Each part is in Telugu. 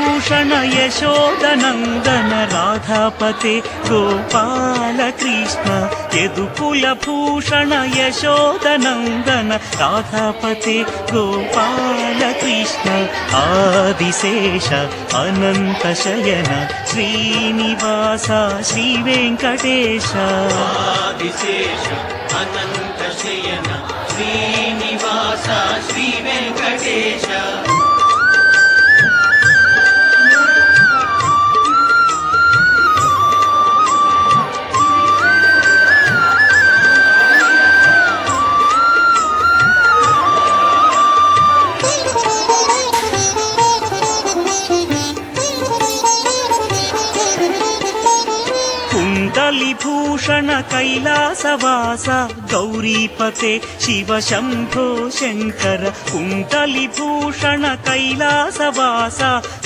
యదుకుల భూషణ యశోదనందన రాధాపతే గోపాల కృష్ణ యదుకుల భూషణ యశోదనందన రాధాపతే గోపాల కృష్ణ ఆదిశేష అనంత శయన శ్రీనివాస క్షణ కైలాసవాస గౌరీపతే శివ శంభో శంకర కుంతలి భూషణ కైలాసవాస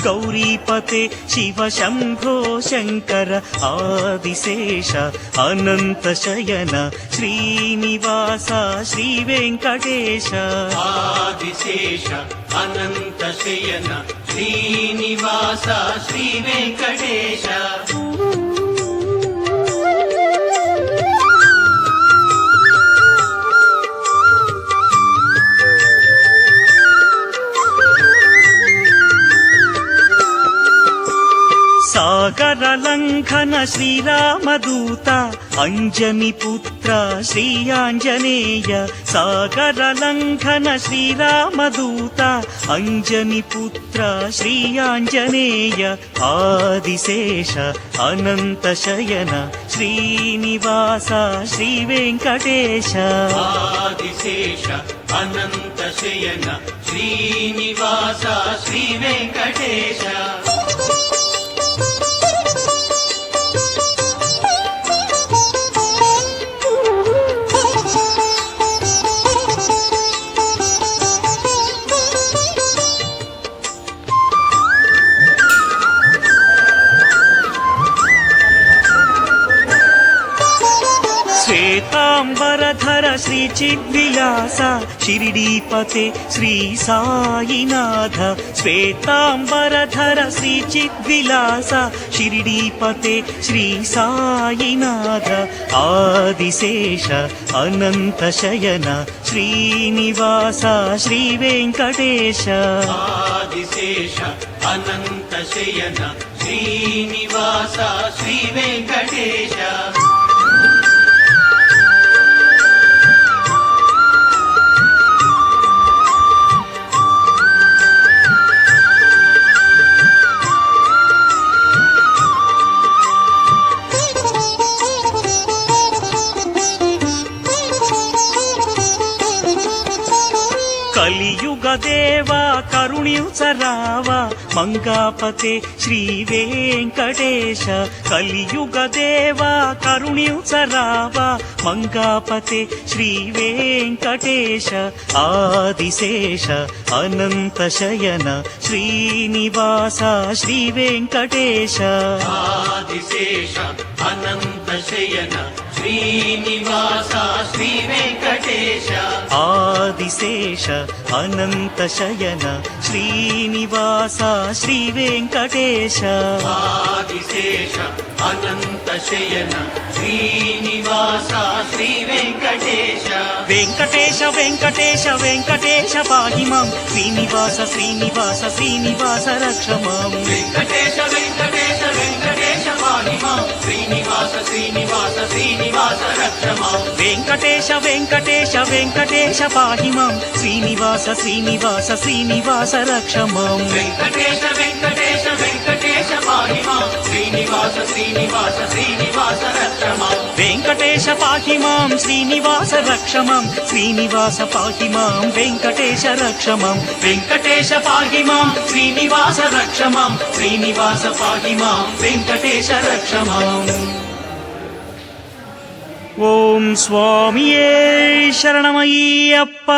గౌరీపతే శివ శంభో శంకర ఆదిశేష అనంత శయన శ్రీనివాస శ్రీ వెంకటేశ. ఆదిశేష అనంత శయన శ్రీనివాస శ్రీ వెంకటేశ. సాగర లంఘన శ్రీరామదూత అంజని పుత్ర శ్రీ ఆంజనేయ సాగర లంఘన శ్రీరామదూత అంజని పుత్ర శ్రీ ఆంజనేయ ఆదిశేష అనంత శయన శ్రీనివాస శ్రీ వెంకటేశ ఆదిశేష అనంత శయన శ్రీనివాస శ్రీ వెంకటేశ Thank you. శ్వేతాంబరధర శ్రీ చిద్విలాస షిరిడీపతే శ్రీ సాయినాథ. శ్వేతాంబరధర శ్రీ చిద్విలాస షిరిడీపతే శ్రీ సాయినాథ. ఆదిశేష అనంత శయన శ్రీనివాస శ్రీ వెంకటేశ. ఆదిశేష అనంత శయన శ్రీనివాస శ్రీ వెంకటేశ. దేవా కరుణించరావా. మంగాపతే శ్రీ వెంకటేశ. కలియుగ దేవా కరుణించరావా. మంగాపతే శ్రీ వెంకటేశ. ఆదిశేష అనంత శయన. శ్రీనివాస శ్రీ వెంకటేశ. ఆదిశేష అనంత శయన. శ్రీనివాస శ్రీ వెంకటేశ. ఆదిశేష అనంత శయన శ్రీనివాస శ్రీ వెంకటేశ. ఆదిశేష అనంత శయన శ్రీనివాస శ్రీ వెంకటేశ. వెంకటేశ వెంకటేశ వెంకటేశ పాహిమాం. శ్రీనివాస శ్రీనివాస శ్రీనివాస రక్షమాం. వెంకటేశ శ్రీనివాస శ్రీనివాస శ్రీనివాస రక్షమా. వెంకటేశ వెంకటేశ వెంకటేశ పాహిమాం. శ్రీనివాస శ్రీనివాస శ్రీనివాస రక్షమాం. వెంకటేశ వెంకటేశ వెంకటేశ పాహిమా. శ్రీనివాస శ్రీనివాస శ్రీనివాస రక్షమా. వెంకటేశ పాహి మాం శ్రీనివాస రక్షమం. శ్రీనివాస పాహి మాం వెంకటేశ రక్షమం. వెంకటేశ పాహి మాం శ్రీనివాస రక్షమం. శ్రీనివాస పాహి మాం వెంకటేశ రక్షమం. ఓం స్వామియే శరణమయ్యప్ప.